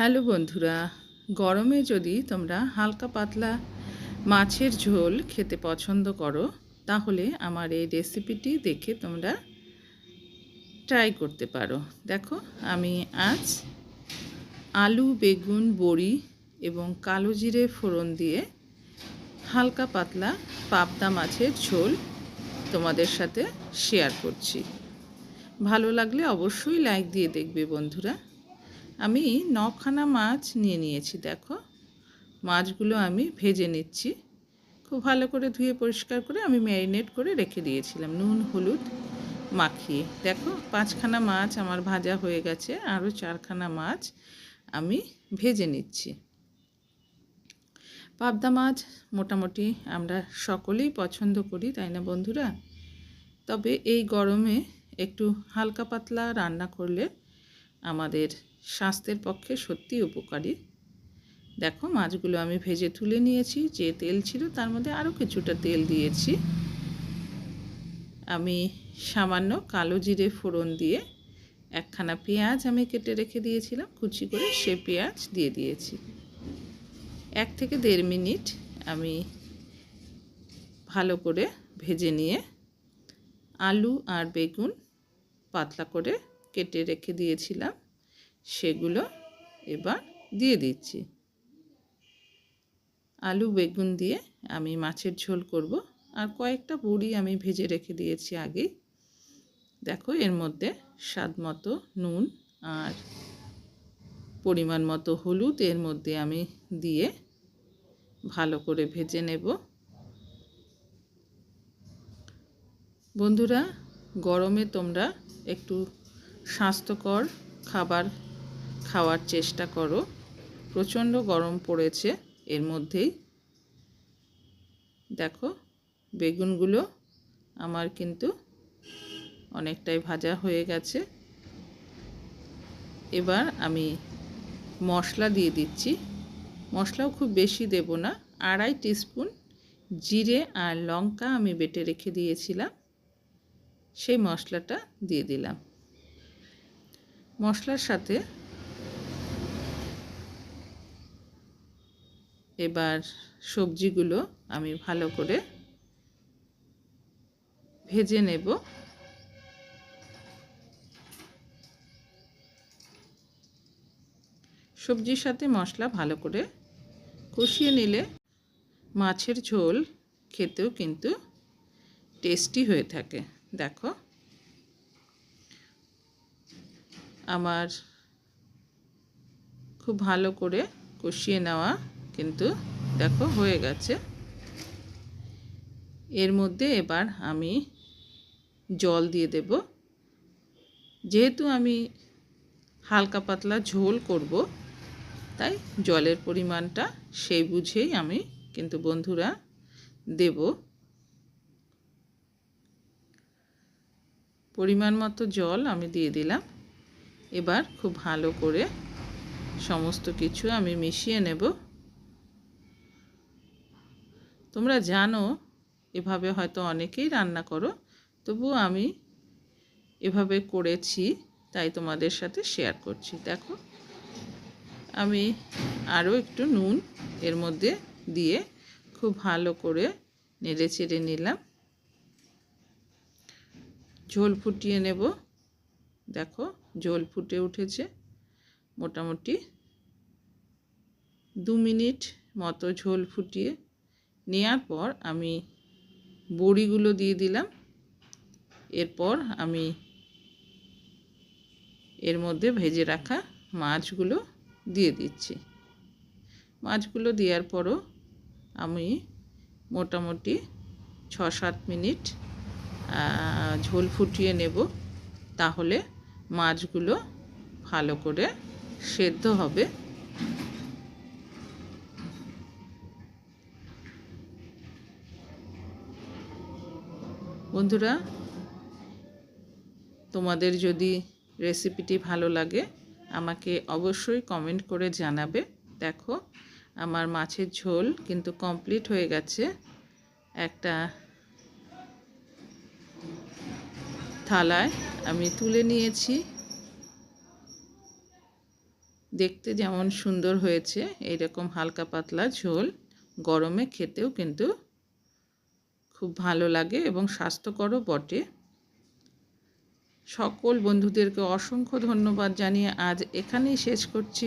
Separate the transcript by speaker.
Speaker 1: Hello বন্ধুরা, গরমে যদি তোমরা হালকা পাতলা মাছের ঝোল খেতে পছন্দ করো, তাহলে আমার এই রেসিপিটি দেখে তোমরা ট্রাই করতে পারো। দেখো, আমি আজ আলু, বেগুন, বড়ি এবং কালো জিরে ফোড়ন দিয়ে হালকা পাতলা পাবদা মাছের ঝোল তোমাদের সাথে শেয়ার করছি। ভালো লাগলে অবশ্যই লাইক দিয়ে দেখবে বন্ধুরা। আমি নখানা মাছ নিয়ে নিয়েছি, দেখো। মাছগুলো আমি ভেজে নিচ্ছি। খুব ভালো করে ধুয়ে পরিষ্কার করে আমি ম্যারিনেট করে রেখে দিয়েছিলাম, নুন, হলুদ মাখিয়ে। দেখো, পাঁচখানা মাছ আমার ভাজা হয়ে গেছে, আরও চারখানা মাছ আমি ভেজে নিচ্ছি। পাবদা মাছ মোটামুটি আমরা সকলেই পছন্দ করি, তাই না বন্ধুরা? তবে এই গরমে একটু হালকা পাতলা রান্না করলে আমাদের স্বাস্থ্যের পক্ষে সত্যি উপকারী। দেখো, মাছগুলো আমি ভেজে তুলে নিয়েছি, যে তেল ছিল তার মধ্যে আরও কিছুটা তেল দিয়েছি। আমি সামান্য কালো জিরে ফোড়ন দিয়ে একখানা পেঁয়াজ আমি কেটে রেখে দিয়েছিলাম, কুচি করে সে পেঁয়াজ দিয়ে দিয়েছি। এক থেকে দেড় মিনিট আমি ভালো করে ভেজে নিয়ে আলু আর বেগুন পাতলা করে কেটে রেখে দিয়েছিলাম। সেগুলো এবার দিয়ে দিচ্ছি। আলু, বেগুন দিয়ে আমি মাছের ঝোল করব। আর কয়েকটা বড়ি আমি ভেজে রেখে দিয়েছি আগেই দেখো, এর মধ্যে স্বাদ মতো নুন আর পরিমাণ মতো হলুদ এর মধ্যে আমি দিয়ে ভালো করে ভেজে নেব। বন্ধুরা, গরমে তোমরা একটু স্বাস্থ্যকর খাবার খাওয়ার চেষ্টা করো। প্রচণ্ড গরম পড়েছে। এর মধ্যেই দেখো, বেগুনগুলো আমার কিন্তু অনেকটাই ভাজা হয়ে গেছে। এবার আমি মশলা দিয়ে দিচ্ছি। মশলাও খুব বেশি দেব না, আড়াই টিস্পুন জিরে আর লঙ্কা আমি বেটে রেখে দিয়েছিলাম। সেই মশলাটা দিয়ে দিলাম। মশলার সাথে এবার সবজিগুলো আমি ভালো করে ভেজে নেব। সবজির সাথে মশলা ভালো করে কষিয়ে নিলে মাছের ঝোল খেতেও কিন্তু টেস্টি হয়ে থাকে। দেখো, আমার খুব ভালো করে কষিয়ে নেওয়া কিন্তু দেখো হয়ে গেছে। এর মধ্যে এবার আমি জল দিয়ে দেব। যেহেতু আমি হালকা পাতলা ঝোল করব, তাই জলের পরিমাণটা সেই বুঝেই আমি কিন্তু বন্ধুরা দেব। পরিমাণ মতো জল আমি দিয়ে দিলাম। এবার খুব ভালো করে সমস্ত কিছু আমি মিশিয়ে নেব। তোমরা জানো, এভাবে হয়তো অনেকেই রান্না করো, তবুও আমি এভাবে করেছি, তাই তোমাদের সাথে শেয়ার করছি। দেখো, আমি আরও একটু নুন এর মধ্যে দিয়ে খুব ভালো করে নেড়ে চেড়ে নিলাম। ঝোল ফুটিয়ে নেব। দেখো, ঝোল ফুটে উঠেছে। মোটামুটি দু মিনিট মতো ঝোল ফুটিয়ে নেওয়ার পর আমি বড়িগুলো দিয়ে দিলাম। এরপর আমি এর মধ্যে ভেজে রাখা মাছগুলো দিয়ে দিচ্ছি। মাছগুলো দেওয়ার পরও আমি মোটামুটি ছ সাত মিনিট ঝোল ফুটিয়ে নেব। তাহলে মাছগুলো ভালো করে সেদ্ধ হবে। বন্ধুরা, তোমাদের যদি রেসিপিটি ভালো লাগে, আমাকে অবশ্যই কমেন্ট করে জানাবে। দেখো, আমার মাছের ঝোল কিন্তু কমপ্লিট হয়ে গেছে। একটা থালায় আমি তুলে নিয়েছি। দেখতে যেমন সুন্দর হয়েছে, এইরকম হালকা পাতলা ঝোল, গরমে খেতেও কিন্তু খুব ভালো লাগে এবং স্বাস্থ্যকরও বটে। সকল বন্ধুদেরকে অসংখ্য ধন্যবাদ জানিয়ে আজ এখানেই শেষ করছি।